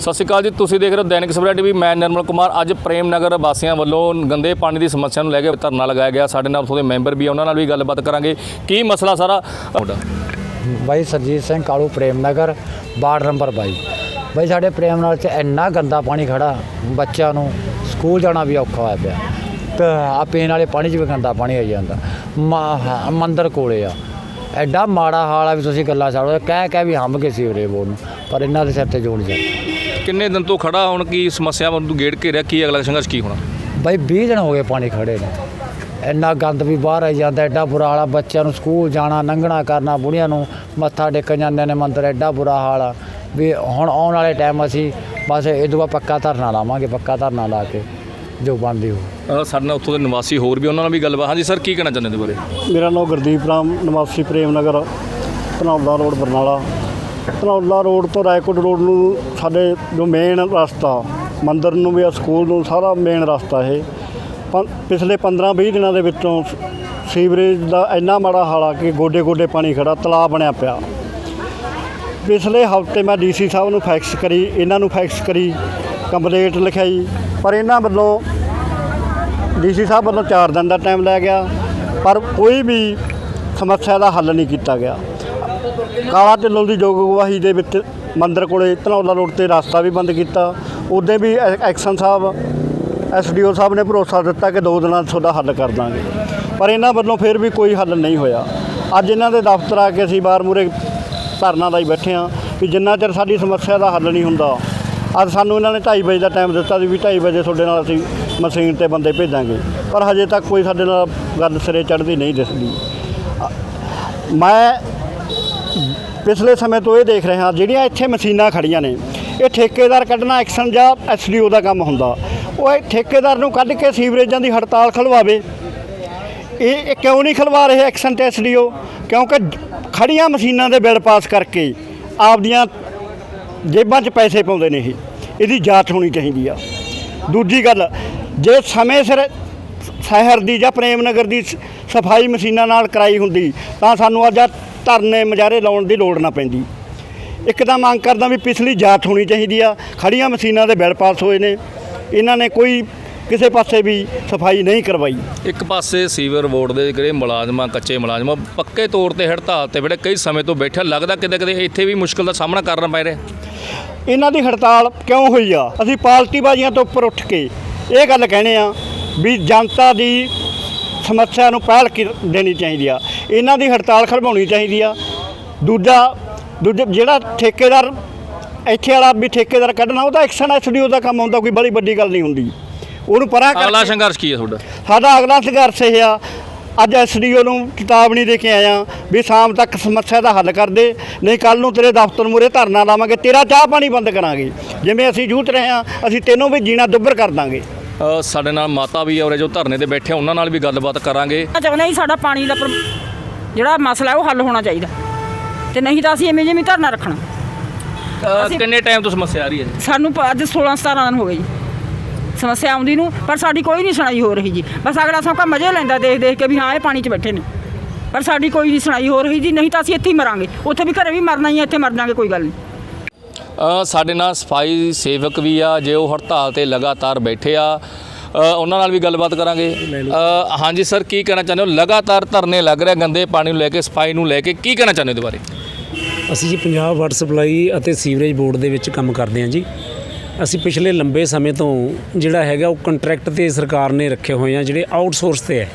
ਸਤਿ ਸ਼੍ਰੀ ਅਕਾਲ ਜੀ ਤੁਸੀਂ ਦੇਖ ਰਹੇ ਹੋ ਦੈਨਿਕ ਸਵੇਰਾ ਟੀਵੀ। ਮੈਂ ਨਿਰਮਲ ਕੁਮਾਰ। ਅੱਜ ਪ੍ਰੇਮ ਨਗਰ ਵਾਸੀਆਂ ਵੱਲੋਂ ਗੰਦੇ ਪਾਣੀ ਦੀ ਸਮੱਸਿਆ ਨੂੰ ਲੈ ਕੇ ਧਰਨਾ ਲਗਾਇਆ ਗਿਆ। ਸਾਡੇ ਨਾਲ ਉੱਥੋਂ ਦੇ ਮੈਂਬਰ ਵੀ ਉਹਨਾਂ ਨਾਲ ਵੀ ਗੱਲਬਾਤ ਕਰਾਂਗੇ। ਕੀ ਮਸਲਾ ਸਾਰਾ? ਤੁਹਾਡਾ ਬਾਈ ਸਰਜੀਤ ਸਿੰਘ ਕਾਲੂ ਪ੍ਰੇਮ ਨਗਰ ਵਾਰਡ ਨੰਬਰ 22 ਬਾਈ ਸਾਡੇ ਪ੍ਰੇਮ ਨਗਰ 'ਚ ਇੰਨਾ ਗੰਦਾ ਪਾਣੀ ਖੜਾ ਬੱਚਿਆਂ ਨੂੰ ਸਕੂਲ ਜਾਣਾ ਵੀ ਔਖਾ ਹੋਇਆ ਪਿਆ। ਤੇ ਆ ਪੀਣ ਵਾਲੇ ਪਾਣੀ 'ਚ ਵੀ ਗੰਦਾ ਪਾਣੀ ਆ ਜਾਂਦਾ। ਮਾ- ਹਾਂ, ਮੰਦਿਰ ਕੋਲੇ ਆ। ਐਡਾ ਮਾੜਾ ਹਾਲ ਆ ਵੀ ਤੁਸੀਂ ਗੱਲਾਂ ਛੱਡੋ ਕਹਿ ਕਹਿ ਵੀ ਹੰਮ ਕੇ ਸੀਵਰੇਜ ਬੋਰਡ ਨੂੰ ਪਰ ਇਹਨਾਂ ਦੇ ਸਿਰ ਤੇ ਜੋੜ ਜਾ ਕਿੰਨੇ ਦਿਨ ਤੋਂ ਖੜਾ ਹੁਣ ਕੀ ਸਮੱਸਿਆ ਨੂੰ ਗੇੜ ਘੇਰਿਆ ਕੀ ਅਗਲਾ ਸੰਘਰਸ਼ ਕੀ ਹੋਣਾ? ਬਾਈ 20 ਦਿਨ ਹੋ ਗਏ ਪਾਣੀ ਖੜੇ ਨੇ। ਇੰਨਾ ਗੰਦ ਵੀ ਬਾਹਰ ਆਈ ਜਾਂਦਾ ਐਡਾ ਬੁਰਾ ਹਾਲ ਆ ਬੱਚਿਆਂ ਨੂੰ ਸਕੂਲ ਜਾਣਾ ਲੰਘਣਾ ਕਰਨਾ ਬੁੜੀਆਂ ਨੂੰ ਮੱਥਾ ਟੇਕਣ ਜਾਂਦੇ ਨੇ ਮੰਦਰ ਐਡਾ ਬੁਰਾ ਹਾਲ ਆ। ਵੀ ਹੁਣ ਆਉਣ ਵਾਲੇ ਟਾਈਮ ਅਸੀਂ ਬਸ ਇਹ ਬਾਅਦ ਪੱਕਾ ਧਰਨਾ ਲਾਵਾਂਗੇ ਪੱਕਾ ਧਰਨਾ ਲਾ ਕੇ ਜੋ ਬਣਦੀ ਹੋ ਸਾਡੇ ਨਾਲ ਉੱਥੋਂ ਦੇ ਨਿਵਾਸੀ ਹੋਰ ਵੀ ਉਹਨਾਂ ਨਾਲ ਵੀ ਗੱਲਬਾਤ। ਹਾਂਜੀ ਸਰ ਕੀ ਕਹਿਣਾ ਚਾਹੁੰਦੇ ਇਹਦੇ ਬਾਰੇ? ਮੇਰਾ ਨਾਮ ਗੁਰਦੀਪ ਰਾਮ ਨਿਵਾਸੀ ਪ੍ਰੇਮ ਨਗਰ ਧਨੌਲਾ ਰੋਡ ਬਰਨਾਲਾ। ਧਨੌਲਾ ਰੋਡ ਤੋਂ ਰਾਏਕੋਟ ਰੋਡ ਨੂੰ ਸਾਡੇ ਜੋ ਮੇਨ ਰਸਤਾ, ਮੰਦਰ ਨੂੰ ਵੀ ਆ, ਸਕੂਲ ਨੂੰ ਸਾਰਾ ਮੇਨ ਰਸਤਾ ਇਹ। ਪੰ- ਪਿਛਲੇ 15-20 ਦਿਨਾਂ ਦੇ ਵਿੱਚੋਂ ਸੀਵਰੇਜ ਦਾ ਇੰਨਾ ਮਾੜਾ ਹਾਲ ਆ ਕਿ ਗੋਡੇ ਗੋਡੇ ਪਾਣੀ ਖੜਾ, ਤਲਾਬ ਬਣਿਆ ਪਿਆ। ਪਿਛਲੇ ਹਫ਼ਤੇ ਮੈਂ ਡੀਸੀ ਸਾਹਿਬ ਨੂੰ ਫੈਕਸ ਕਰੀ, ਇਹਨਾਂ ਨੂੰ ਫੈਕਸ ਕਰੀ, ਕੰਪਲੇਂਟ ਲਿਖਾਈ, ਪਰ ਇਹਨਾਂ ਵੱਲੋਂ ਡੀਸੀ ਸਾਹਿਬ ਵੱਲੋਂ 4 ਦਿਨ ਦਾ ਟਾਈਮ ਲਿਆ ਗਿਆ, ਪਰ ਕੋਈ ਵੀ ਸਮੱਸਿਆ ਦਾ ਹੱਲ ਨਹੀਂ ਕੀਤਾ ਗਿਆ। ਕਾਲਾ ਢਿੱਲੋਂ ਦੀ ਜੋਗ ਗਵਾਹੀ ਦੇ ਵਿੱਚ ਮੰਦਰ ਕੋਲੇ ਧਨੌਲਾ ਰੋਡ ਤੇ ਰਸਤਾ ਵੀ ਬੰਦ ਕੀਤਾ। ਉਹਦੇ ਵੀ ਐ- ਐਕਸ਼ਨ ਸਾਹਿਬ, ਐਸਡੀਓ ਸਾਹਿਬ ਨੇ ਭਰੋਸਾ ਦਿੱਤਾ ਕਿ ਦੋ ਦਿਨਾਂ 'ਚ ਤੁਹਾਡਾ ਹੱਲ ਕਰ ਦਾਂਗੇ। ਪਰ ਇਹਨਾਂ ਵੱਲੋਂ ਫਿਰ ਵੀ ਕੋਈ ਹੱਲ ਨਹੀਂ ਹੋਇਆ। ਅੱਜ ਇਹਨਾਂ ਦੇ ਦਫ਼ਤਰ ਆ ਕੇ ਅਸੀਂ ਬਾਰ ਮੂਰੇ ਧਰਨਾ ਲਾਈ ਬੈਠੇ ਹਾਂ ਕਿ ਜਿੰਨਾ ਚਿਰ ਸਾਡੀ ਸਮੱਸਿਆ ਦਾ ਹੱਲ ਨਹੀਂ ਹੁੰਦਾ, ਅੱਜ ਸਾਨੂੰ ਇਹਨਾਂ ਨੇ 2:30 ਵਜੇ ਦਾ ਟਾਈਮ ਦਿੱਤਾ ਸੀ ਵੀ 2:30 ਵਜੇ ਤੁਹਾਡੇ ਨਾਲ ਅਸੀਂ ਮਸ਼ੀਨ ਤੇ ਬੰਦੇ ਭੇਜਾਂਗੇ। ਪਰ ਹਜੇ ਤੱਕ ਕੋਈ ਸਾਡੇ ਨਾਲ ਗੱਲ ਸਿਰੇ ਚੜ੍ਹਦੀ ਨਹੀਂ ਦਿਸਦੀ। ਮੈਂ ਪਿਛਲੇ ਸਮੇਂ ਤੋਂ ਇਹ ਦੇਖ ਰਿਹਾ ਜਿਹੜੀਆਂ ਇੱਥੇ ਮਸ਼ੀਨਾਂ ਖੜੀਆਂ ਨੇ, ਇਹ ਠੇਕੇਦਾਰ ਕੱਢਣਾ ਐਕਸ਼ਨ ਜਾਂ ਐਸਡੀਓ ਦਾ ਕੰਮ ਹੁੰਦਾ। ਉਹ ਇਹ ਠੇਕੇਦਾਰ ਨੂੰ ਕੱਢ ਕੇ ਸੀਵਰੇਜਾਂ ਦੀ ਹੜਤਾਲ ਖਲਵਾਵੇ। ਇਹ ਕਿਉਂ ਨਹੀਂ ਖਲਵਾ ਰਹੇ ਐਕਸ਼ਨ ਤੇ ਐਸਡੀਓ ਕਿਉਂਕਿ ਖੜੀਆਂ ਮਸ਼ੀਨਾਂ ਦੇ ਬਿੱਲ ਪਾਸ ਕਰਕੇ ਆਪਦੀਆਂ ਜੇਬਾਂ 'ਚ ਪੈਸੇ ਪਾਉਂਦੇ ਨੇ ਇਹ। ਇਹਦੀ ਜਾਂਚ ਹੋਣੀ ਚਾਹੀਦੀ ਆ। ਦੂਜੀ ਗੱਲ, ਜੇ ਸਮੇਂ ਸਿਰ ਸ਼ਹਿਰ ਦੀ ਜਾਂ ਪ੍ਰੇਮ ਨਗਰ ਦੀ ਸ- ਸਫ਼ਾਈ ਮਸ਼ੀਨਾਂ ਨਾਲ ਕਰਾਈ ਹੁੰਦੀ, ਤਾਂ ਸਾਨੂੰ ਅੱਜ ਧਰਨੇ ਮਜਾਰੇ ਲਾਉਣ ਦੀ ਲੋੜ ਨਾ ਪੈਂਦੀ। ਇੱਕ ਤਾਂ ਮੰਗ ਕਰਦਾ ਵੀ ਪਿਛਲੀ ਜਾਂਚ ਹੋਣੀ ਚਾਹੀਦੀ ਆ ਖੜੀਆਂ ਮਸ਼ੀਨਾਂ ਦੇ ਬਿੱਲ ਪਾਸ ਹੋਏ ਨੇ। ਇਹਨਾਂ ਨੇ ਕੋਈ ਕਿਸੇ ਪਾਸੇ ਵੀ ਸਫ਼ਾਈ ਨਹੀਂ ਕਰਵਾਈ। ਇੱਕ ਪਾਸੇ ਸੀਵਰ ਬੋਰਡ ਦੇ ਜਿਹੜੇ ਮੁਲਾਜ਼ਮਾਂ ਕੱਚੇ ਮੁਲਾਜ਼ਮਾਂ ਪੱਕੇ ਤੌਰ ਤੇ ਹੜਤਾਲ ਤੇ ਬੜੇ ਕਈ ਸਮੇਂ ਤੋਂ ਬੈਠੇ ਲੱਗਦਾ ਕਿਤੇ ਕਿਤੇ ਇੱਥੇ ਵੀ ਮੁਸ਼ਕਲ ਦਾ ਸਾਹਮਣਾ ਕਰਨਾ ਪੈ ਰਿਹਾ। ਇਹਨਾਂ ਦੀ ਹੜਤਾਲ ਕਿਉਂ ਹੋਈ ਆ? ਅਸੀਂ ਪਾਲਟੀ ਬਾਜ਼ੀਆਂ ਤੋਂ ਉੱਪਰ ਉੱਠ ਕੇ ਇਹ ਗੱਲ ਕਹਿੰਦੇ ਆ ਵੀ ਜਨਤਾ ਦੀ ਸਮੱਸਿਆ ਨੂੰ ਪਹਿਲ ਕੀ- ਦੇਣੀ ਚਾਹੀਦੀ ਆ? ਇਹਨਾਂ ਦੀ ਹੜਤਾਲ ਖੜਵਾਉਣੀ ਚਾਹੀਦੀ ਆ। ਦੂਜਾ ਦੂਜਾ ਜਿਹੜਾ ਠੇਕੇਦਾਰ ਇੱਥੇ ਵਾਲਾ ਵੀ ਠੇਕੇਦਾਰ ਕੱਢਣਾ ਉਹਦਾ ਐਕਸ਼ਨ ਐਸਡੀਓ ਦਾ ਕੰਮ ਹੁੰਦਾ ਕੋਈ ਬੜੀ ਵੱਡੀ ਗੱਲ ਨਹੀਂ ਹੁੰਦੀ। ਉਹਨੂੰ ਪਰਾਂ ਅਗਲਾ ਕਰਕੇ ਸੰਘਰਸ਼ ਕੀ ਹੈ ਤੁਹਾਡਾ? ਸਾਡਾ ਅਗਲਾ ਸੰਘਰਸ਼ ਇਹ ਆ ਅੱਜ ਐਸਡੀਓ ਨੂੰ ਚੇਤਾਵਨੀ ਦੇ ਕੇ ਆਇਆ ਵੀ ਸ਼ਾਮ ਤੱਕ ਸਮੱਸਿਆ ਦਾ ਹੱਲ ਕਰ ਦੇ ਨਹੀਂ ਕੱਲ ਨੂੰ ਤੇਰੇ ਦਫ਼ਤਰ ਮੂਰੇ ਧਰਨਾ ਲਾਵਾਂਗੇ ਤੇਰਾ ਚਾਹ ਪਾਣੀ ਬੰਦ ਕਰਾਂਗੇ। ਜਿਵੇਂ ਅਸੀਂ ਜੂਤ ਰਹੇ ਹਾਂ ਅਸੀਂ ਤੈਨੂੰ ਵੀ ਜੀਣਾ ਦੁੱਬਰ ਕਰ ਦਾਂਗੇ। ਸਾਡੇ ਨਾਲ ਮਾਤਾ ਵੀ ਉਰੇ ਜੋ ਧਰਨੇ ਤੇ ਬੈਠੇ ਉਹਨਾਂ ਨਾਲ ਵੀ ਗੱਲਬਾਤ ਕਰਾਂਗੇ। ਮੈਂ ਚਾਹੁੰਦਾ ਜੀ ਸਾਡਾ ਪਾਣੀ ਦਾ ਜਿਹੜਾ ਮਸਲਾ ਹੈ ਉਹ ਹੱਲ ਹੋਣਾ ਚਾਹੀਦਾ। ਤੇ ਨਹੀਂ ਤਾਂ ਅਸੀਂ ਐਵੇਂ ਜਿਵੇਂ ਧਰਨਾ ਰੱਖਣਾ। ਕਿੰਨੇ ਟਾਈਮ ਤੋਂ ਸਮੱਸਿਆ ਆ ਰਹੀ ਹੈ ਜੀ? ਸਾਨੂੰ ਅੱਜ 16 17 ਦਿਨ ਹੋ ਗਏ ਜੀ। ਸਮੱਸਿਆ ਆਉਂਦੀ ਨੂੰ ਪਰ ਸਾਡੀ ਕੋਈ ਨਹੀਂ ਸੁਣਾਈ ਹੋ ਰਹੀ ਜੀ। ਬਸ ਅਗਲਾ ਸੌਕਾ ਮਜ਼ੇ ਲੈਂਦਾ ਦੇਖ ਦੇਖ ਕੇ ਵੀ ਹਾਂ ਇਹ ਪਾਣੀ 'ਚ ਬੈਠੇ ਨੇ। ਪਰ ਸਾਡੀ ਕੋਈ ਨਹੀਂ ਸੁਣਾਈ ਹੋ ਰਹੀ ਜੀ ਨਹੀਂ ਤਾਂ ਅਸੀਂ ਇੱਥੇ ਹੀ ਮਰਾਂਗੇ। ਉੱਥੇ ਵੀ ਘਰੇ ਵੀ ਮਰਨਾ ਹੀ ਹੈ ਇੱਥੇ ਮਰ ਜਾਾਂਗੇ ਕੋਈ ਗੱਲ ਨਹੀਂ। ਸਾਡੇ ਨਾਲ ਸਫ਼ਾਈ ਸੇਵਕ ਵੀ ਆ, ਜੇ ਉਹ ਹੜਤਾਲ ਤੇ ਲਗਾਤਾਰ ਬੈਠੇ ਆ ਉਹਨਾਂ ਨਾਲ ਵੀ ਗੱਲਬਾਤ ਕਰਾਂਗੇ। ਹਾਂਜੀ ਸਰ, ਕੀ ਕਹਿਣਾ ਚਾਹੁੰਦੇ ਹੋ? ਲਗਾਤਾਰ ਧਰਨੇ ਲੱਗ ਰਹੇ, ਗੰਦੇ ਪਾਣੀ ਨੂੰ ਲੈ ਕੇ, ਸਫ਼ਾਈ ਨੂੰ ਲੈ ਕੇ, ਕੀ ਕਹਿਣਾ ਚਾਹੁੰਦੇ ਹੋ ਇਹਦੇ ਬਾਰੇ? ਅਸੀਂ ਜੀ ਪੰਜਾਬ ਵਾਟਰ ਸਪਲਾਈ ਅਤੇ ਸੀਵਰੇਜ ਬੋਰਡ ਦੇ ਵਿੱਚ ਕੰਮ ਕਰਦੇ ਹਾਂ ਜੀ। ਅਸੀਂ ਪਿਛਲੇ ਲੰਬੇ ਸਮੇਂ ਤੋਂ ਜਿਹੜਾ ਹੈਗਾ, ਉਹ ਕੰਟਰੈਕਟ ਤੇ ਸਰਕਾਰ ਨੇ ਰੱਖੇ ਹੋਏ ਆ, ਜਿਹੜੇ ਆਊਟਸੋਰਸ ਤੇ ਹੈ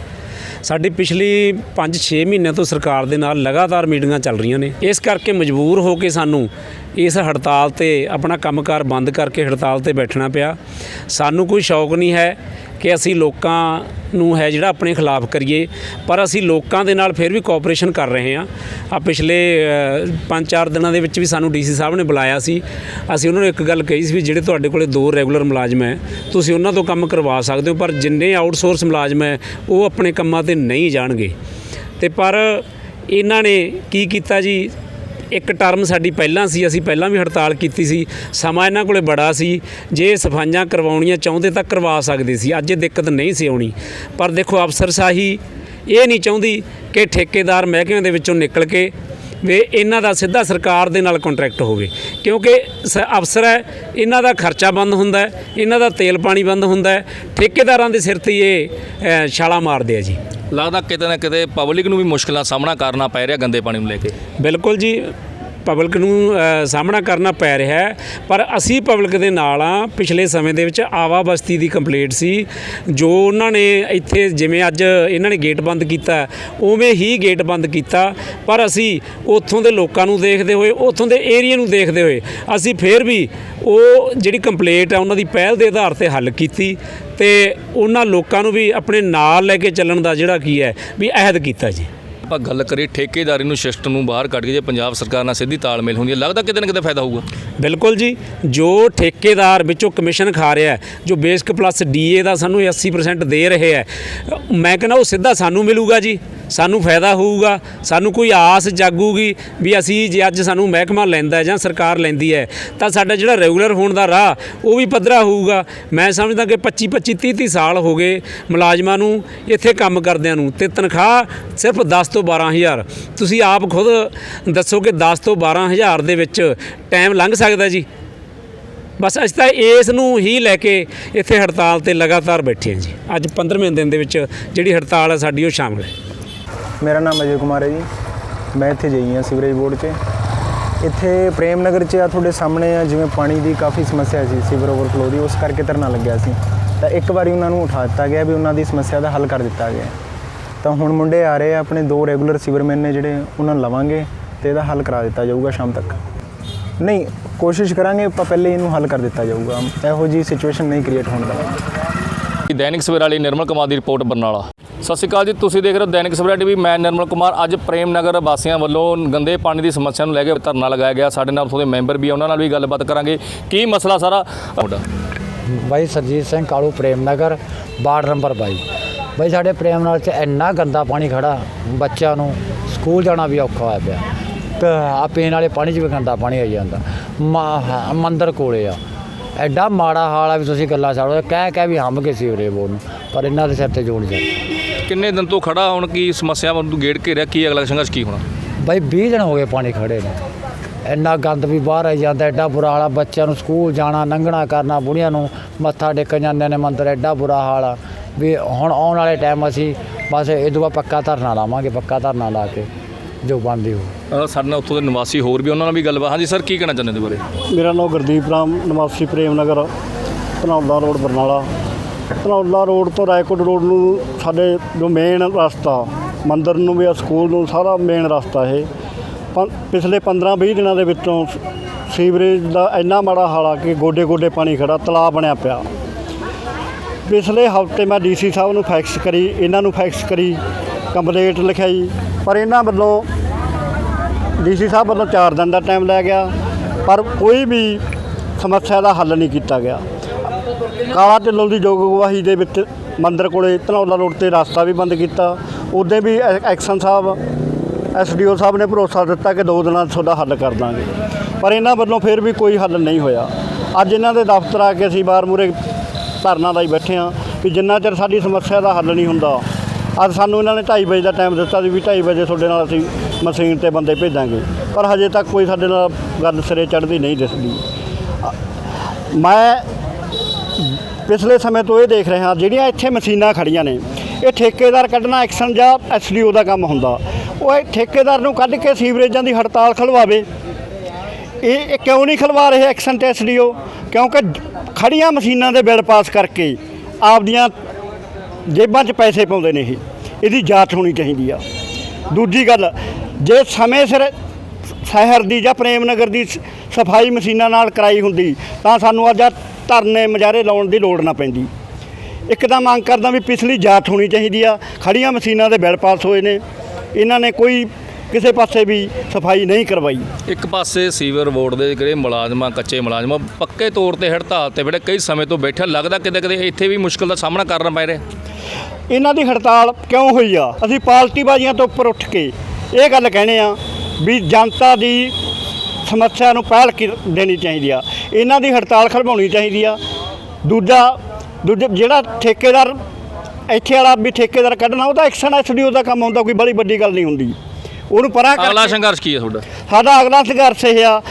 ਸਾਡੀ ਪਿਛਲੀ 5-6 ਮਹੀਨਿਆਂ ਤੋਂ ਸਰਕਾਰ ਦੇ ਨਾਲ ਲਗਾਤਾਰ ਮੀਟਿੰਗਾਂ ਚੱਲ ਰਹੀਆਂ ਨੇ। ਇਸ ਕਰਕੇ ਮਜਬੂਰ ਹੋ ਕੇ ਸਾਨੂੰ ਇਸ ਹੜਤਾਲ ਤੇ ਆਪਣਾ ਕੰਮਕਾਰ ਬੰਦ ਕਰਕੇ ਹੜਤਾਲ ਤੇ ਬੈਠਣਾ ਪਿਆ। ਸਾਨੂੰ ਕੋਈ ਸ਼ੌਕ ਨਹੀਂ ਹੈ ਕਿ ਅਸੀਂ ਲੋਕਾਂ ਨੂੰ ਹੈ ਜਿਹੜਾ ਆਪਣੇ ਖਿਲਾਫ ਕਰੀਏ, ਪਰ ਅਸੀਂ ਲੋਕਾਂ ਦੇ ਨਾਲ ਫਿਰ ਵੀ ਕੋਆਪਰੇਸ਼ਨ ਕਰ ਰਹੇ ਹਾਂ। ਆ ਪਿਛਲੇ 5-4 ਦਿਨਾਂ ਦੇ ਵਿੱਚ ਵੀ ਸਾਨੂੰ ਡੀਸੀ ਸਾਹਿਬ ਨੇ ਬੁਲਾਇਆ ਸੀ। ਅਸੀਂ ਉਹਨਾਂ ਨੂੰ ਇੱਕ ਗੱਲ ਕਹੀ ਸੀ ਵੀ ਜਿਹੜੇ ਤੁਹਾਡੇ ਕੋਲੇ ਦੋ ਰੈਗੂਲਰ ਮੁਲਾਜ਼ਮ ਹੈ, ਤੁਸੀਂ ਉਹਨਾਂ ਤੋਂ ਕੰਮ ਕਰਵਾ ਸਕਦੇ ਹੋ, ਪਰ ਜਿੰਨੇ ਆਊਟਸੋਰਸ ਮੁਲਾਜ਼ਮ ਹੈ, ਉਹ ਆਪਣੇ ਕੰਮਾਂ ਤੇ ਨਹੀਂ ਜਾਣਗੇ। ਤੇ ਪਰ ਇਹਨਾਂ ਨੇ ਕੀ ਕੀਤਾ ਜੀ? ਇੱਕ ਟਰਮ ਸਾਡੀ ਪਹਿਲਾਂ ਸੀ, ਅਸੀਂ ਪਹਿਲਾਂ ਵੀ ਹੜਤਾਲ ਕੀਤੀ ਸੀ। ਸਮਾਂ ਇਹਨਾਂ ਕੋਲੇ ਬੜਾ ਸੀ। ਜੇ ਸਫਾਈਆਂ ਕਰਵਾਉਣੀਆਂ ਚਾਹੁੰਦੇ ਤਾਂ ਕਰਵਾ ਸਕਦੇ ਸੀ। ਅੱਜ ਇਹ ਦਿੱਕਤ ਨਹੀਂ ਸੀ ਆਉਣੀ। ਪਰ ਦੇਖੋ, ਅਫਸਰਸ਼ਾਹੀ ਇਹ ਨਹੀਂ ਚਾਹੁੰਦੀ ਕਿ ਠੇਕੇਦਾਰ ਮਹਿਕਮੇ ਦੇ ਵਿੱਚੋਂ ਨਿਕਲ ਕੇ ਵੀ ਇਹਨਾਂ ਦਾ ਸਿੱਧਾ ਸਰਕਾਰ ਦੇ ਨਾਲ ਕੰਟਰੈਕਟ ਹੋਵੇ। ਕਿਉਂਕਿ ਅਫਸਰ ਹੈ ਇਹਨਾਂ ਦਾ ਖਰਚਾ ਬੰਦ ਹੁੰਦਾ ਹੈ ਇਹਨਾਂ ਦਾ ਤੇਲ ਪਾਣੀ ਬੰਦ ਹੁੰਦਾ ਹੈ। ਠੇਕੇਦਾਰਾਂ ਦੇ ਸਿਰ ਤੇ ਇਹ ਛਾਲਾਂ ਮਾਰਦੇ ਆ ਜੀ। ਲੱਗਦਾ ਕਿਤੇ ਨਾ ਕਿਤੇ ਪਬਲਿਕ ਨੂੰ ਵੀ ਮੁਸ਼ਕਲਾਂ ਸਾਹਮਣਾ ਕਰਨਾ ਪੈ ਰਿਹਾ ਗੰਦੇ ਪਾਣੀ ਨੂੰ ਲੈ ਕੇ। ਬਿਲਕੁਲ ਜੀ। ਪਬਲਿਕ ਨੂੰ ਸਾਹਮਣਾ ਕਰਨਾ ਪੈ ਰਿਹਾ ਹੈ। ਪਰ ਅਸੀਂ ਪਬਲਿਕ ਦੇ ਨਾਲ ਆ ਪਿਛਲੇ ਸਮੇਂ ਦੇ ਵਿੱਚ ਆਵਾ ਬਸਤੀ ਦੀ ਕੰਪਲੀਟ ਸੀ, ਜੋ ਉਹਨਾਂ ਨੇ ਇੱਥੇ ਜਿਵੇਂ ਅੱਜ ਇਹਨਾਂ ਨੇ ਗੇਟ ਬੰਦ ਕੀਤਾ, ਉਵੇਂ ਹੀ ਗੇਟ ਬੰਦ ਕੀਤਾ। ਪਰ ਅਸੀਂ ਉੱਥੋਂ ਦੇ ਲੋਕਾਂ ਨੂੰ ਦੇਖਦੇ ਹੋਏ, ਉੱਥੋਂ ਦੇ ਏਰੀਆ ਨੂੰ ਦੇਖਦੇ ਹੋਏ, ਅਸੀਂ ਫੇਰ ਵੀ ਉਹ ਜਿਹੜੀ ਕੰਪਲੇਂਟ ਆ, ਉਹਨਾਂ ਦੀ ਪਹਿਲ ਦੇ ਆਧਾਰ ਤੇ ਹੱਲ ਕੀਤੀ ਤੇ ਉਹਨਾਂ ਲੋਕਾਂ ਨੂੰ ਵੀ ਆਪਣੇ ਨਾਲ ਲੈ ਕੇ ਚੱਲਣ ਦਾ ਜਿਹੜਾ ਕੀ ਹੈ, ਵੀ ਅਹਿਦ ਕੀਤਾ ਜੀ। ਆਪਾਂ ਗੱਲ ਕਰੀਏ ਠੇਕੇਦਾਰੀ ਨੂੰ ਸਿਸਟਮ ਨੂੰ ਬਾਹਰ ਕੱਢ ਕੇ ਜੇ ਪੰਜਾਬ ਸਰਕਾਰ ਨਾਲ ਸਿੱਧੀ ਤਾਲਮੇਲ ਹੁੰਦੀ ਹੈ, ਲੱਗਦਾ ਕਿਤੇ ਨਾ ਕਿਤੇ ਫਾਇਦਾ ਹੋਊਗਾ? ਬਿਲਕੁਲ ਜੀ, ਜੋ ਠੇਕੇਦਾਰ ਵਿੱਚੋਂ ਕਮਿਸ਼ਨ ਖਾ ਰਿਹਾ ਜੋ ਬੇਸਿਕ ਪਲੱਸ ਡੀਏ ਦਾ ਸਾਨੂੰ 80% ਦੇ ਰਹੇ ਹੈ, ਮੈਂ ਕਹਿੰਦਾ ਉਹ ਸਿੱਧਾ ਸਾਨੂੰ ਮਿਲੂਗਾ ਜੀ। ਸਾਨੂੰ ਫਾਇਦਾ ਹੋਊਗਾ, ਸਾਨੂੰ ਕੋਈ ਆਸ ਜਾਗੂਗੀ ਵੀ ਅਸੀਂ ਜੇ ਅੱਜ ਸਾਨੂੰ ਮਹਿਕਮਾ ਲੈਂਦਾ ਜਾਂ ਸਰਕਾਰ ਲੈਂਦੀ ਹੈ, ਤਾਂ ਸਾਡਾ ਜਿਹੜਾ ਰੈਗੂਲਰ ਹੋਣ ਦਾ ਰਾਹ, ਉਹ ਵੀ ਪੱਧਰਾ ਹੋਊਗਾ। ਮੈਂ ਸਮਝਦਾ ਕਿ 25 25 30 30 ਸਾਲ ਹੋ ਗਏ ਮੁਲਾਜ਼ਮਾਂ ਨੂੰ ਇੱਥੇ ਕੰਮ ਕਰਦਿਆਂ ਨੂੰ ਤੇ ਤਨਖਾਹ ਸਿਰਫ 10 ਤੋਂ 12000 ਤੁਸੀਂ ਆਪ ਖੁਦ ਦੱਸੋ ਕਿ 10 ਤੋਂ 12000 ਦੇ ਵਿੱਚ ਟਾਈਮ ਲੰਘ ਸਕਦਾ ਜੀ? ਬਸ ਅੱਜ ਤਾਂ ਇਸ ਨੂੰ ਹੀ ਲੈ ਕੇ ਇੱਥੇ ਹੜਤਾਲ ਤੇ ਲਗਾਤਾਰ ਬੈਠੇ ਹਾਂ ਜੀ। ਅੱਜ 15ਵੇਂ ਦਿਨ ਦੇ ਵਿੱਚ ਜਿਹੜੀ ਹੜਤਾਲ ਹੈ, ਸਾਡੀ ਉਹ ਸ਼ਾਮਲ ਹੈ। ਮੇਰਾ ਨਾਮ ਅਜੇ ਕੁਮਾਰ ਹੈ ਜੀ। ਮੈਂ ਇੱਥੇ ਜਈ ਹਾਂ ਸੀਵਰੇਜ ਬੋਰਡ 'ਚ। ਇੱਥੇ ਪ੍ਰੇਮ ਨਗਰ 'ਚ ਆ ਤੁਹਾਡੇ ਸਾਹਮਣੇ ਆ, ਜਿਵੇਂ ਪਾਣੀ ਦੀ ਕਾਫੀ ਸਮੱਸਿਆ ਸੀ, ਸੀਵਰ ਓਵਰਫਲੋ ਦੀ, ਉਸ ਕਰਕੇ ਧਰਨਾ ਲੱਗਿਆ ਸੀ। ਤਾਂ ਇੱਕ ਵਾਰੀ ਉਹਨਾਂ ਨੂੰ ਉਠਾ ਦਿੱਤਾ ਗਿਆ ਵੀ ਉਹਨਾਂ ਦੀ ਸਮੱਸਿਆ ਦਾ ਹੱਲ ਕਰ ਦਿੱਤਾ ਗਿਆ। ਤਾਂ ਹੁਣ ਮੁੰਡੇ ਆ ਰਹੇ ਆ, ਆਪਣੇ ਦੋ ਰੈਗੂਲਰ ਸੀਵਰਮੈਨ ਨੇ ਜਿਹੜੇ ਉਹਨਾਂ ਨੂੰ ਲਵਾਂਗੇ ਤੇ ਇਹਦਾ ਹੱਲ ਕਰਾ ਦਿੱਤਾ ਜਾਊਗਾ ਸ਼ਾਮ ਤੱਕ। ਨਹੀਂ, ਕੋਸ਼ਿਸ਼ ਕਰਾਂਗੇ ਆਪਾਂ ਪਹਿਲੇ ਇਹਨੂੰ ਹੱਲ ਕਰ ਦਿੱਤਾ ਜਾਊਗਾ। ਇਹੋ ਜੀ ਸਿਚੁਏਸ਼ਨ ਨਹੀਂ ਕ੍ਰੀਏਟ ਹੋਣ ਦਾ ਦੈਨਿਕ ਸਵੇਰਾ ਲਈ ਨਿਰਮਲ ਕੁਮਾਰ ਦੀ ਰਿਪੋਰਟ ਬਰਨਾਲਾ। ਸਤਿ ਸ਼੍ਰੀ ਅਕਾਲ ਜੀ ਤੁਸੀਂ ਦੇਖ ਰਹੇ ਹੋ ਦੈਨਿਕ ਸਵੇਰਾ ਟੀਵੀ। ਮੈਂ ਨਿਰਮਲ ਕੁਮਾਰ। ਅੱਜ ਪ੍ਰੇਮ ਨਗਰ ਵਾਸੀਆਂ ਵੱਲੋਂ ਗੰਦੇ ਪਾਣੀ ਦੀ ਸਮੱਸਿਆ ਨੂੰ ਲੈ ਕੇ ਧਰਨਾ ਲਗਾਇਆ ਗਿਆ। ਸਾਡੇ ਨਾਲ ਉੱਥੋਂ ਦੇ ਮੈਂਬਰ ਵੀ ਆ ਉਹਨਾਂ ਨਾਲ ਵੀ ਗੱਲਬਾਤ ਕਰਾਂਗੇ। ਕੀ ਮਸਲਾ ਸਾਰਾ? ਤੁਹਾਡਾ। ਬਾਈ ਸਰਜੀਤ ਸਿੰਘ ਕਾਲੂ ਪ੍ਰੇਮ ਨਗਰ ਵਾਰਡ ਨੰਬਰ 22 ਬਾਈ ਸਾਡੇ ਪ੍ਰੇਮ ਨਗਰ 'ਚ ਇੰਨਾ ਗੰਦਾ ਪਾਣੀ ਖੜਾ ਬੱਚਿਆਂ ਨੂੰ ਸਕੂਲ ਜਾਣਾ ਵੀ ਔਖਾ ਹੋਇਆ ਪਿਆ। ਤੇ ਆ ਪੀਣ ਵਾਲੇ ਪਾਣੀ 'ਚ ਵੀ ਗੰਦਾ ਪਾਣੀ ਆਈ ਜਾਂਦਾ। ਮਾ- ਹਾਂ, ਕੋਲੇ ਆ। ਐਡਾ ਮਾੜਾ ਹਾਲ ਆ ਵੀ ਤੁਸੀਂ ਗੱਲਾਂ ਛੱਡੋ ਕਹਿ ਕਹਿ ਵੀ ਹੰਬ ਕੇ ਸੀਵਰੇ ਬੋਰਡ ਨੂੰ ਪਰ ਇਹਨਾਂ ਦੇ ਸਿਰ ਤੇ ਜੋੜ ਜਾ ਕਿੰਨੇ ਦਿਨ ਤੋਂ ਖੜਾ ਹੁਣ ਕੀ ਸਮੱਸਿਆ ਨੂੰ ਗੇੜ ਘੇਰਿਆ ਕੀ ਅਗਲਾ ਸੰਘਰਸ਼ ਕੀ ਹੋਣਾ? ਬਾਈ 20 ਦਿਨ ਹੋ ਗਏ ਪਾਣੀ ਖੜੇ ਨੇ। ਇੰਨਾ ਗੰਦ ਵੀ ਬਾਹਰ ਆਈ ਜਾਂਦਾ ਐਡਾ ਬੁਰਾ ਹਾਲ ਆ ਬੱਚਿਆਂ ਨੂੰ ਸਕੂਲ ਜਾਣਾ ਲੰਘਣਾ ਕਰਨਾ ਬੁੜੀਆਂ ਨੂੰ ਮੱਥਾ ਟੇਕਣ ਜਾਂਦੇ ਨੇ ਮੰਦਰ ਐਡਾ ਬੁਰਾ ਹਾਲ ਆ। ਵੀ ਹੁਣ ਆਉਣ ਵਾਲੇ ਟਾਈਮ ਅਸੀਂ ਬਸ ਇਹ ਤੋਂ ਬਾਅਦ ਪੱਕਾ ਧਰਨਾ ਲਾਵਾਂਗੇ ਪੱਕਾ ਧਰਨਾ ਲਾ ਕੇ ਜੋ ਬਣਦੀ ਹੋ ਸਾਡੇ ਨਾਲ ਉੱਥੋਂ ਦੇ ਨਿਵਾਸੀ ਹੋਰ ਵੀ ਉਹਨਾਂ ਨਾਲ ਵੀ ਗੱਲਬਾਤ। ਹਾਂਜੀ ਸਰ ਕੀ ਕਹਿਣਾ ਚਾਹੁੰਦੇ ਇਹਦੇ ਬਾਰੇ? ਮੇਰਾ ਨਾਮ ਗੁਰਦੀਪ ਰਾਮ ਨਿਵਾਸੀ ਪ੍ਰੇਮ ਨਗਰ ਧਨੌਲਾ ਰੋਡ ਬਰਨਾਲਾ। ਧਨੌਲਾ ਰੋਡ ਤੋਂ ਰਾਏਕੋਟ ਰੋਡ ਨੂੰ ਸਾਡੇ ਜੋ ਮੇਨ ਰਸਤਾ, ਮੰਦਰ ਨੂੰ ਵੀ ਆ, ਸਕੂਲ ਨੂੰ ਸਾਰਾ ਮੇਨ ਰਸਤਾ ਇਹ। ਪੰ- ਪਿਛਲੇ 15-20 ਦਿਨਾਂ ਦੇ ਵਿੱਚੋਂ ਸੀਵਰੇਜ ਦਾ ਇੰਨਾ ਮਾੜਾ ਹਾਲ ਆ ਕਿ ਗੋਡੇ-ਗੋਡੇ ਪਾਣੀ ਖੜਾ ਤਲਾਬ ਬਣਿਆ ਪਿਆ। ਪਿਛਲੇ ਹਫ਼ਤੇ ਮੈਂ ਡੀਸੀ ਸਾਹਿਬ ਨੂੰ ਫੈਕਸ ਕਰੀ, ਇਹਨਾਂ ਨੂੰ ਫੈਕਸ ਕਰੀ, ਕੰਪਲੇਂਟ ਲਿਖਾਈ, ਪਰ ਇਹਨਾਂ ਵੱਲੋਂ ਡੀਸੀ ਸਾਹਿਬ ਵੱਲੋਂ 4 ਦਿਨ ਦਾ ਟਾਈਮ ਲਿਆ ਗਿਆ, ਪਰ ਕੋਈ ਵੀ ਸਮੱਸਿਆ ਦਾ ਹੱਲ ਨਹੀਂ ਕੀਤਾ ਗਿਆ। ਕਾਲਾ ਢਿੱਲੋਂ ਦੀ ਜੋਗ ਗਵਾਹੀ ਦੇ ਵਿੱਚ ਮੰਦਰ ਕੋਲੇ ਧਨੌਲਾ ਰੋਡ ਤੇ ਰਸਤਾ ਵੀ ਬੰਦ ਕੀਤਾ। ਉਹਦੇ ਵੀ ਐ- ਐਕਸ਼ਨ ਸਾਹਿਬ ਐਸਡੀਓ ਸਾਹਿਬ ਨੇ ਭਰੋਸਾ ਦਿੱਤਾ ਕਿ ਦੋ ਦਿਨਾਂ 'ਚ ਤੁਹਾਡਾ ਹੱਲ ਕਰ ਦਾਂਗੇ। ਪਰ ਇਹਨਾਂ ਵੱਲੋਂ ਫਿਰ ਵੀ ਕੋਈ ਹੱਲ ਨਹੀਂ ਹੋਇਆ। ਅੱਜ ਇਹਨਾਂ ਦੇ ਦਫ਼ਤਰ ਆ ਕੇ ਅਸੀਂ ਬਾਹਰ ਮੂਰੇ ਧਰਨਾ ਲਾਈ ਬੈਠੇ ਹਾਂ ਕਿ ਜਿੰਨਾ ਚਿਰ ਸਾਡੀ ਸਮੱਸਿਆ ਦਾ ਹੱਲ ਨਹੀਂ ਹੁੰਦਾ, ਅੱਜ ਸਾਨੂੰ ਇਹਨਾਂ ਨੇ 2:30 ਵਜੇ ਦਾ ਟਾਈਮ ਦਿੱਤਾ ਸੀ ਵੀ 2:30 ਵਜੇ ਤੁਹਾਡੇ ਨਾਲ ਅਸੀਂ ਮਸ਼ੀਨ ਤੇ ਬੰਦੇ ਭੇਜਾਂਗੇ। ਪਰ ਹਜੇ ਤੱਕ ਕੋਈ ਸਾਡੇ ਨਾਲ ਗੱਲ ਸਿਰੇ ਚੜ੍ਹਦੀ ਨਹੀਂ ਦਿਸਦੀ। ਮੈਂ ਪਿਛਲੇ ਸਮੇਂ ਤੋਂ ਇਹ ਦੇਖ ਰਿਹਾ ਜਿਹੜੀਆਂ ਇੱਥੇ ਮਸ਼ੀਨਾਂ ਖੜੀਆਂ ਨੇ, ਇਹ ਠੇਕੇਦਾਰ ਕੱਢਣਾ ਐਕਸ਼ਨ ਜਾਂ ਐਸਡੀਓ ਦਾ ਕੰਮ ਹੁੰਦਾ। ਉਹ ਇਹ ਠੇਕੇਦਾਰ ਨੂੰ ਕੱਢ ਕੇ ਸੀਵਰੇਜਾਂ ਦੀ ਹੜਤਾਲ ਖਲਵਾਵੇ। ਇਹ ਕਿਉਂ ਨਹੀਂ ਖਲਵਾ ਰਹੇ ਐਕਸ਼ਨ ਤੇ ਐਸਡੀਓ ਕਿਉਂਕਿ ਖੜੀਆਂ ਮਸ਼ੀਨਾਂ ਦੇ ਬਿੱਲ ਪਾਸ ਕਰਕੇ ਆਪਦੀਆਂ ਜੇਬਾਂ 'ਚ ਪੈਸੇ ਪਾਉਂਦੇ ਨੇ ਇਹ। ਇਹਦੀ ਜਾਂਚ ਹੋਣੀ ਚਾਹੀਦੀ ਆ। ਦੂਜੀ ਗੱਲ, ਜੇ ਸਮੇਂ ਸਿਰ ਸ਼ਹਿਰ ਦੀ ਜਾਂ ਪ੍ਰੇਮ ਨਗਰ ਦੀ ਸ- ਸਫ਼ਾਈ ਮਸ਼ੀਨਾਂ ਨਾਲ ਕਰਾਈ ਹੁੰਦੀ, ਤਾਂ ਸਾਨੂੰ ਅੱਜ ਧਰਨੇ ਮਜਾਰੇ ਲਾਉਣ ਦੀ ਲੋੜ ਨਾ ਪੈਂਦੀ। ਇੱਕ ਤਾਂ ਮੰਗ ਕਰਦਾ ਵੀ ਪਿਛਲੀ ਜਾਂਚ ਹੋਣੀ ਚਾਹੀਦੀ ਆ। ਖੜੀਆਂ ਮਸ਼ੀਨਾਂ ਦੇ ਬਿੱਲ ਪਾਸ ਹੋਏ ਨੇ। ਇਹਨਾਂ ਨੇ ਕੋਈ ਕਿਸੇ ਪਾਸੇ ਵੀ ਸਫ਼ਾਈ ਨਹੀਂ ਕਰਵਾਈ। ਇੱਕ ਪਾਸੇ ਸੀਵਰ ਬੋਰਡ ਦੇ ਜਿਹੜੇ ਮੁਲਾਜ਼ਮਾਂ ਕੱਚੇ ਮੁਲਾਜ਼ਮ ਪੱਕੇ ਤੌਰ ਤੇ ਹੜਤਾਲ ਤੇ ਬੜੇ ਕਈ ਸਮੇਂ ਤੋਂ ਬੈਠੇ ਲੱਗਦਾ ਕਿਤੇ ਕਿਤੇ ਇੱਥੇ ਵੀ ਮੁਸ਼ਕਲ ਦਾ ਸਾਹਮਣਾ ਕਰਨਾ ਪੈ ਰਿਹਾ। ਇਹਨਾਂ ਦੀ ਹੜਤਾਲ ਕਿਉਂ ਹੋਈ ਆ? ਅਸੀਂ ਪਾਰਟੀ ਬਾਜ਼ੀਆਂ ਤੋਂ ਉੱਪਰ ਉੱਠ ਕੇ ਇਹ ਗੱਲ ਕਹਿੰਦੇ ਆ ਵੀ ਜਨਤਾ ਦੀ ਸਮੱਸਿਆ ਨੂੰ ਪਹਿਲ ਕੀ- ਦੇਣੀ ਚਾਹੀਦੀ ਆ। ਇਹਨਾਂ ਦੀ ਹੜਤਾਲ ਖਲਵਾਉਣੀ ਚਾਹੀਦੀ ਆ। ਦੂਜਾ ਦੂਜਾ ਜਿਹੜਾ ਠੇਕੇਦਾਰ ਇੱਥੇ ਵਾਲਾ ਵੀ ਠੇਕੇਦਾਰ ਕੱਢਣਾ ਉਹਦਾ ਐਕਸ਼ਨ ਐਸਡੀਓ ਦਾ ਕੰਮ ਹੁੰਦਾ ਕੋਈ ਬੜੀ ਵੱਡੀ ਗੱਲ ਨਹੀਂ ਹੁੰਦੀ। ਉਹਨੂੰ ਪਰਾਂ ਕਰ ਅਗਲਾ ਸੰਘਰਸ਼ ਕੀ ਹੈ ਤੁਹਾਡਾ? ਸਾਡਾ ਅਗਲਾ ਸੰਘਰਸ਼ ਇਹ ਆ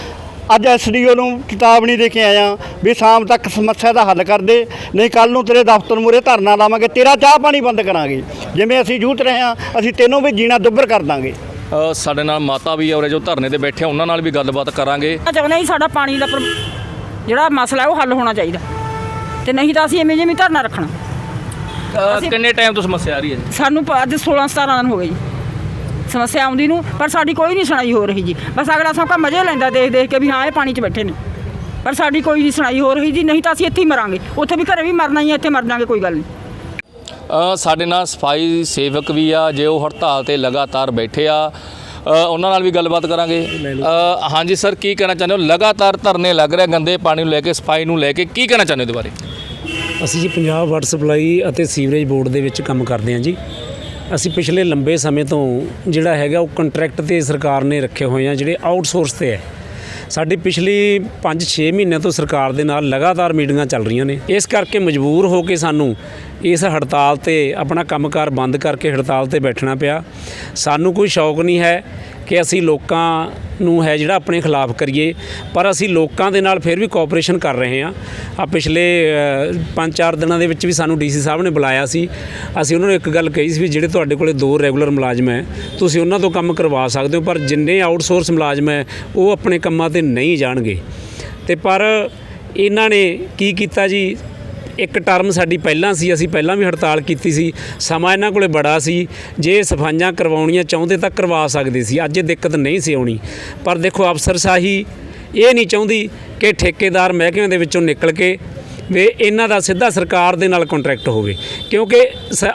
ਅੱਜ ਐਸਡੀਓ ਨੂੰ ਚੇਤਾਵਨੀ ਦੇ ਕੇ ਆਇਆ ਵੀ ਸ਼ਾਮ ਤੱਕ ਸਮੱਸਿਆ ਦਾ ਹੱਲ ਕਰ ਦੇ ਨਹੀਂ ਕੱਲ ਨੂੰ ਤੇਰੇ ਦਫ਼ਤਰ ਮੂਰੇ ਧਰਨਾ ਲਾਵਾਂਗੇ ਤੇਰਾ ਚਾਹ ਪਾਣੀ ਬੰਦ ਕਰਾਂਗੇ। ਜਿਵੇਂ ਅਸੀਂ ਜੂਤ ਰਹੇ ਹਾਂ ਅਸੀਂ ਤੈਨੂੰ ਵੀ ਜੀਣਾ ਦੁੱਭਰ ਕਰ ਦਾਂਗੇ। ਸਾਡੇ ਨਾਲ ਮਾਤਾ ਵੀ ਆ ਉਰੇ ਜੋ ਧਰਨੇ ਤੇ ਬੈਠੇ ਆ, ਉਹਨਾਂ ਨਾਲ ਵੀ ਗੱਲਬਾਤ ਕਰਾਂਗੇ। ਚਾਹੁੰਦੇ ਹਾਂ ਸਾਡਾ ਪਾਣੀ ਦਾ ਜਿਹੜਾ ਮਸਲਾ ਹੈ ਉਹ ਹੱਲ ਹੋਣਾ ਚਾਹੀਦਾ। ਤੇ ਨਹੀਂ ਤਾਂ ਅਸੀਂ ਐਵੇਂ ਜਿਵੇਂ ਧਰਨਾ ਰੱਖਣਾ। ਕਿੰਨੇ ਟਾਈਮ ਤੋਂ ਸਮੱਸਿਆ ਆ ਰਹੀ ਹੈ ਜੀ? ਸਾਨੂੰ ਪ- ਅੱਜ 16 17 ਦਿਨ ਹੋ ਗਏ ਜੀ। ਸਮੱਸਿਆ ਆਉਂਦੀ ਨੂੰ ਪਰ ਸਾਡੀ ਕੋਈ ਨਹੀਂ ਸੁਣਾਈ ਹੋ ਰਹੀ ਜੀ। ਬਸ ਅਗਲਾ ਸੌਕਾ ਮਜ਼ੇ ਲੈਂਦਾ ਦੇਖ ਦੇਖ ਕੇ ਵੀ ਹਾਂ ਇਹ ਪਾਣੀ 'ਚ ਬੈਠੇ ਨੇ। ਪਰ ਸਾਡੀ ਕੋਈ ਨਹੀਂ ਸੁਣਾਈ ਹੋ ਰਹੀ ਜੀ ਨਹੀਂ ਤਾਂ ਅਸੀਂ ਇੱਥੇ ਹੀ ਮਰਾਂਗੇ। ਉੱਥੇ ਵੀ ਘਰੇ ਵੀ ਮਰਨਾ ਹੀ ਹੈ ਇੱਥੇ ਮਰ ਜਾਾਂਗੇ ਕੋਈ ਗੱਲ ਨਹੀਂ। ਅ, ਸਾਡੇ ਨਾਲ ਸਫ਼ਾਈ ਸੇਵਕ ਵੀ ਆ ਜੇ ਉਹ ਹੜਤਾਲ ਤੇ ਲਗਾਤਾਰ ਬੈਠੇ ਆ ਉਹਨਾਂ ਨਾਲ ਵੀ ਗੱਲਬਾਤ ਕਰਾਂਗੇ। ਅ, ਹਾਂਜੀ ਸਰ ਕੀ ਕਹਿਣਾ ਚਾਹੁੰਦੇ ਹੋ? ਲਗਾਤਾਰ ਧਰਨੇ ਲੱਗ ਰਹੇ ਗੰਦੇ ਪਾਣੀ ਨੂੰ ਲੈ ਕੇ ਸਫ਼ਾਈ ਨੂੰ ਲੈ ਕੇ ਕੀ ਕਹਿਣਾ ਚਾਹੁੰਦੇ ਹੋ ਇਹਦੇ ਬਾਰੇ? ਅਸੀਂ ਜੀ ਪੰਜਾਬ ਵਾਟਰ ਸਪਲਾਈ ਅਤੇ ਸੀਵਰੇਜ ਬੋਰਡ ਦੇ ਵਿੱਚ ਕੰਮ ਕਰਦੇ ਹਾਂ ਜੀ। ਅਸੀਂ ਪਿਛਲੇ ਲੰਬੇ ਸਮੇਂ ਤੋਂ ਜਿਹੜਾ ਹੈਗਾ ਉਹ ਕੰਟਰੈਕਟ ਤੇ ਸਰਕਾਰ ਨੇ ਰੱਖੇ ਹੋਏ ਆ ਜਿਹੜੇ ਆਊਟਸੋਰਸ ਤੇ ਹੈ। ਸਾਡੀ ਪਿਛਲੀ 5-6 ਮਹੀਨਿਆਂ ਤੋਂ ਸਰਕਾਰ ਦੇ ਨਾਲ ਲਗਾਤਾਰ ਮੀਟਿੰਗਾਂ ਚੱਲ ਰਹੀਆਂ ਨੇ। ਇਸ ਕਰਕੇ ਮਜਬੂਰ ਹੋ ਕੇ ਸਾਨੂੰ ਇਸ ਹੜਤਾਲ ਤੇ ਆਪਣਾ ਕੰਮਕਾਰ ਬੰਦ ਕਰਕੇ ਹੜਤਾਲ ਤੇ ਬੈਠਣਾ ਪਿਆ। ਸਾਨੂੰ ਕੋਈ ਸ਼ੌਕ ਨਹੀਂ ਹੈ ਕਿ ਅਸੀਂ ਲੋਕਾਂ ਨੂੰ ਹੈ ਜਿਹੜਾ ਆਪਣੇ ਖਿਲਾਫ ਕਰੀਏ, ਪਰ ਅਸੀਂ ਲੋਕਾਂ ਦੇ ਨਾਲ ਫਿਰ ਵੀ ਕੋਆਪਰੇਸ਼ਨ ਕਰ ਰਹੇ ਹਾਂ। ਆ ਪਿਛਲੇ 5-4 ਦਿਨਾਂ ਦੇ ਵਿੱਚ ਵੀ ਸਾਨੂੰ ਡੀਸੀ ਸਾਹਿਬ ਨੇ ਬੁਲਾਇਆ ਸੀ। ਅਸੀਂ ਉਹਨਾਂ ਨੂੰ ਇੱਕ ਗੱਲ ਕਹੀ ਸੀ ਵੀ ਜਿਹੜੇ ਤੁਹਾਡੇ ਕੋਲੇ ਦੋ ਰੈਗੂਲਰ ਮੁਲਾਜ਼ਮ ਹੈ, ਤੁਸੀਂ ਉਹਨਾਂ ਤੋਂ ਕੰਮ ਕਰਵਾ ਸਕਦੇ ਹੋ, ਪਰ ਜਿੰਨੇ ਆਊਟਸੋਰਸ ਮੁਲਾਜ਼ਮ ਹੈ, ਉਹ ਆਪਣੇ ਕੰਮਾਂ ਤੇ ਨਹੀਂ ਜਾਣਗੇ। ਤੇ ਪਰ ਇਹਨਾਂ ਨੇ ਕੀ ਕੀਤਾ ਜੀ? ਇੱਕ ਟਰਮ ਸਾਡੀ ਪਹਿਲਾਂ ਸੀ, ਅਸੀਂ ਪਹਿਲਾਂ ਵੀ ਹੜਤਾਲ ਕੀਤੀ ਸੀ, ਸਮਾਂ ਇਹਨਾਂ ਕੋਲੇ ਬੜਾ ਸੀ, ਜੇ ਸਫਾਈਆਂ ਕਰਵਾਉਣੀਆਂ ਚਾਹੁੰਦੇ ਤਾਂ ਕਰਵਾ ਸਕਦੇ ਸੀ, ਅੱਜ ਇਹ ਦਿੱਕਤ ਨਹੀਂ ਸੀ ਆਉਣੀ। ਪਰ ਦੇਖੋ, ਅਫਸਰਸ਼ਾਹੀ ਇਹ ਨਹੀਂ ਚਾਹੁੰਦੀ ਕਿ ਠੇਕੇਦਾਰ ਮਹਿਕਮੇ ਦੇ ਵਿੱਚੋਂ ਨਿਕਲ ਕੇ ਵੀ ਇਹਨਾਂ ਦਾ ਸਿੱਧਾ ਸਰਕਾਰ ਦੇ ਨਾਲ ਕੰਟਰੈਕਟ ਹੋਵੇ। ਕਿਉਂਕਿ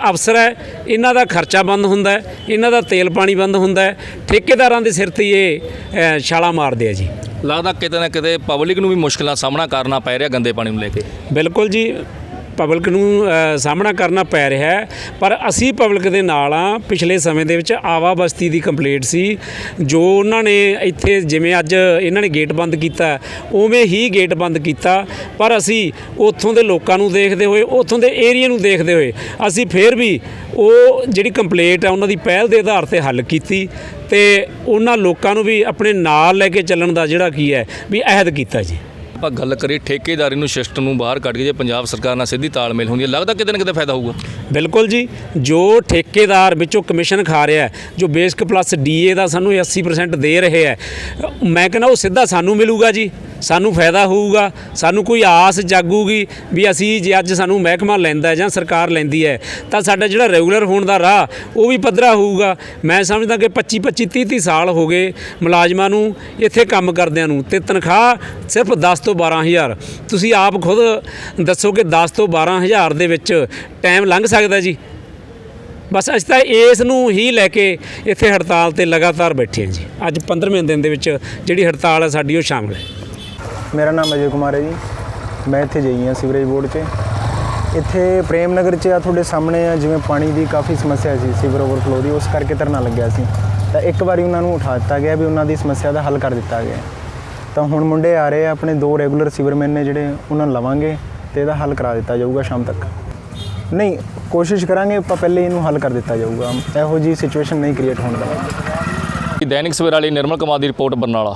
ਅਫਸਰ ਹੈ ਇਹਨਾਂ ਦਾ ਖਰਚਾ ਬੰਦ ਹੁੰਦਾ ਹੈ ਇਹਨਾਂ ਦਾ ਤੇਲ ਪਾਣੀ ਬੰਦ ਹੁੰਦਾ ਹੈ। ਠੇਕੇਦਾਰਾਂ ਦੇ ਸਿਰ ਤੇ ਇਹ ਛਾਲਾਂ ਮਾਰਦੇ ਆ ਜੀ। ਲੱਗਦਾ ਕਿਤੇ ਨਾ ਕਿਤੇ ਪਬਲਿਕ ਨੂੰ ਵੀ ਮੁਸ਼ਕਲਾਂ ਸਾਹਮਣਾ ਕਰਨਾ ਪੈ ਰਿਹਾ ਗੰਦੇ ਪਾਣੀ ਨੂੰ ਲੈ ਕੇ। ਬਿਲਕੁਲ ਜੀ। ਪਬਲਿਕ ਨੂੰ ਸਾਹਮਣਾ ਕਰਨਾ ਪੈ ਰਿਹਾ ਹੈ। ਪਰ ਅਸੀਂ ਪਬਲਿਕ ਦੇ ਨਾਲ ਆ ਪਿਛਲੇ ਸਮੇਂ ਦੇ ਵਿੱਚ ਆਵਾ ਬਸਤੀ ਦੀ ਕੰਪਲੀਟ ਸੀ, ਜੋ ਉਹਨਾਂ ਨੇ ਇੱਥੇ ਜਿਵੇਂ ਅੱਜ ਇਹਨਾਂ ਨੇ ਗੇਟ ਬੰਦ ਕੀਤਾ, ਉਵੇਂ ਹੀ ਗੇਟ ਬੰਦ ਕੀਤਾ। ਪਰ ਅਸੀਂ ਉੱਥੋਂ ਦੇ ਲੋਕਾਂ ਨੂੰ ਦੇਖਦੇ ਹੋਏ, ਉੱਥੋਂ ਦੇ ਏਰੀਆ ਨੂੰ ਦੇਖਦੇ ਹੋਏ, ਅਸੀਂ ਫੇਰ ਵੀ ਉਹ ਜਿਹੜੀ ਕੰਪਲੇਂਟ ਆ, ਉਹਨਾਂ ਦੀ ਪਹਿਲ ਦੇ ਆਧਾਰ ਤੇ ਹੱਲ ਕੀਤੀ ਤੇ ਉਹਨਾਂ ਲੋਕਾਂ ਨੂੰ ਵੀ ਆਪਣੇ ਨਾਲ ਲੈ ਕੇ ਚੱਲਣ ਦਾ ਜਿਹੜਾ ਕੀ ਹੈ, ਵੀ ਅਹਿਦ ਕੀਤਾ ਜੀ। ਆਪਾਂ ਗੱਲ ਕਰੀਏ ਠੇਕੇਦਾਰੀ ਨੂੰ ਸਿਸਟਮ ਨੂੰ ਬਾਹਰ ਕੱਢ ਕੇ ਜੇ ਪੰਜਾਬ ਸਰਕਾਰ ਨਾਲ ਸਿੱਧੀ ਤਾਲਮੇਲ ਹੁੰਦੀ ਹੈ, ਲੱਗਦਾ ਕਿਤੇ ਨਾ ਕਿਤੇ ਫਾਇਦਾ ਹੋਊਗਾ? ਬਿਲਕੁਲ ਜੀ ਜੋ ਠੇਕੇਦਾਰ ਵਿੱਚੋਂ ਕਮਿਸ਼ਨ ਖਾ ਰਿਹਾ ਹੈ, ਜੋ ਬੇਸਿਕ ਪਲੱਸ ਡੀਏ ਦਾ ਸਾਨੂੰ ਇਹ 80% ਦੇ ਰਹੇ ਹੈ ਮੈਂ ਕਹਿੰਦਾ ਉਹ ਸਿੱਧਾ ਸਾਨੂੰ ਮਿਲੂਗਾ ਜੀ ਸਾਨੂੰ ਫਾਇਦਾ ਹੋਊਗਾ ਸਾਨੂੰ ਕੋਈ ਆਸ ਜਾਗੂਗੀ ਵੀ ਅਸੀਂ ਜੇ ਅੱਜ ਸਾਨੂੰ ਮਹਿਕਮਾ ਲੈਂਦਾ ਜਾਂ ਸਰਕਾਰ ਲੈਂਦੀ ਹੈ ਤਾਂ ਸਾਡਾ ਜਿਹੜਾ ਰੈਗੂਲਰ ਹੋਣ ਦਾ ਰਾਹ ਉਹ ਵੀ ਪੱਧਰਾ ਹੋਊਗਾ। ਮੈਂ ਸਮਝਦਾ ਕਿ 25 25 30 30 ਸਾਲ ਹੋ ਗਏ ਮੁਲਾਜ਼ਮਾਂ ਨੂੰ ਇੱਥੇ ਕੰਮ ਕਰਦਿਆਂ ਨੂੰ ਤੇ ਤਨਖਾਹ ਸਿਰਫ 10 ਤੋਂ 12000 ਤੁਸੀਂ ਆਪ ਖੁਦ ਦੱਸੋ ਕਿ 10 ਤੋਂ 12000 ਦੇ ਵਿੱਚ ਟਾਈਮ ਲੰਘ ਸਕਦਾ ਜੀ। ਬਸ ਅੱਜ ਤਾਂ ਇਸ ਨੂੰ ਹੀ ਲੈ ਕੇ ਇੱਥੇ ਹੜਤਾਲ ਤੇ ਲਗਾਤਾਰ ਬੈਠੇ ਹਾਂ ਜੀ। ਅੱਜ 15ਵੇਂ ਦਿਨ ਦੇ ਵਿੱਚ ਜਿਹੜੀ ਹੜਤਾਲ ਹੈ ਸਾਡੀ ਉਹ ਸ਼ਾਮਲ ਹੈ। ਮੇਰਾ ਨਾਮ ਅਜੇ ਕੁਮਾਰ ਹੈ ਜੀ। ਮੈਂ ਇੱਥੇ ਜਈ ਹਾਂ ਸੀਵਰੇਜ ਬੋਰਡ 'ਚ। ਇੱਥੇ ਪ੍ਰੇਮ ਨਗਰ 'ਚ ਆ ਤੁਹਾਡੇ ਸਾਹਮਣੇ ਆ, ਜਿਵੇਂ ਪਾਣੀ ਦੀ ਕਾਫੀ ਸਮੱਸਿਆ ਸੀ, ਸੀਵਰ ਓਵਰਫਲੋ ਦੀ, ਉਸ ਕਰਕੇ ਧਰਨਾ ਲੱਗਿਆ ਸੀ। ਤਾਂ ਇੱਕ ਵਾਰੀ ਉਹਨਾਂ ਨੂੰ ਉਠਾ ਦਿੱਤਾ ਗਿਆ ਵੀ ਉਹਨਾਂ ਦੀ ਸਮੱਸਿਆ ਦਾ ਹੱਲ ਕਰ ਦਿੱਤਾ ਗਿਆ ਤਾਂ ਹੁਣ ਮੁੰਡੇ ਆ ਰਹੇ ਆ, ਆਪਣੇ ਦੋ ਰੈਗੂਲਰ ਸੀਵਰਮੈਨ ਨੇ ਜਿਹੜੇ, ਉਹਨਾਂ ਨੂੰ ਲਵਾਂਗੇ ਤੇ ਇਹਦਾ ਹੱਲ ਕਰਾ ਦਿੱਤਾ ਜਾਊਗਾ ਸ਼ਾਮ ਤੱਕ। ਨਹੀਂ, ਕੋਸ਼ਿਸ਼ ਕਰਾਂਗੇ, ਆਪਾਂ ਪਹਿਲੇ ਇਹਨੂੰ ਹੱਲ ਕਰ ਦਿੱਤਾ ਜਾਊਗਾ। ਇਹੋ ਜੀ ਸਿਚੁਏਸ਼ਨ ਨਹੀਂ ਕ੍ਰੀਏਟ ਹੋਣ ਦੇਵਾਂਗੇ। ਦੈਨਿਕ ਸਵੇਰਾ ਲਈ ਨਿਰਮਲ ਕੁਮਾਰ ਦੀ ਰਿਪੋਰਟ ਬਰਨਾਲਾ।